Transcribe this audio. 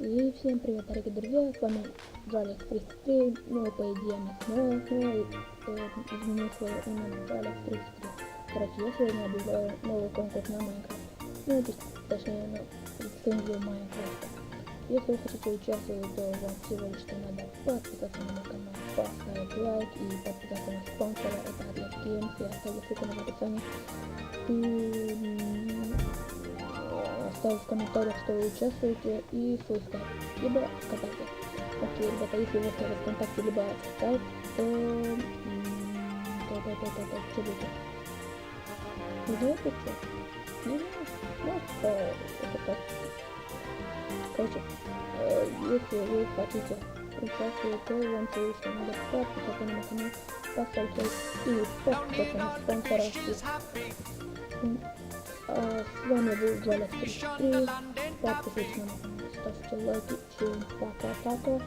И всем привет, дорогие друзья, с вами Джалик 33, ну, по идее, мы снова, снова э, изменил свое имя Джалик 33. Короче, я сегодня объявляю новый конкурс на Майнкрафт. Ну, то есть, точнее, на лицензию Майнкрафта. Если вы хотите участвовать, то вам всего лишь что надо подписаться на мой канал, поставить лайк и подписаться на спонсора, это Atlas Games, я оставлю ссылку на описании. И оставить в комментариях, что вы участвуете, и скайп, либо ВКонтакте. Окей, ребята, если вы оставите ВКонтакте, либо скайп, то... то, что будет? Не знаю, это что? Не знаю. Это так. Короче, э, если вы хотите участвовать, то вам лишь надо подписаться на канал, поставить и подписаться на спонсора. М, а, С вами был Джаля 33. Подписывайтесь на мой канал, ставьте лайки. Всем пока-пока.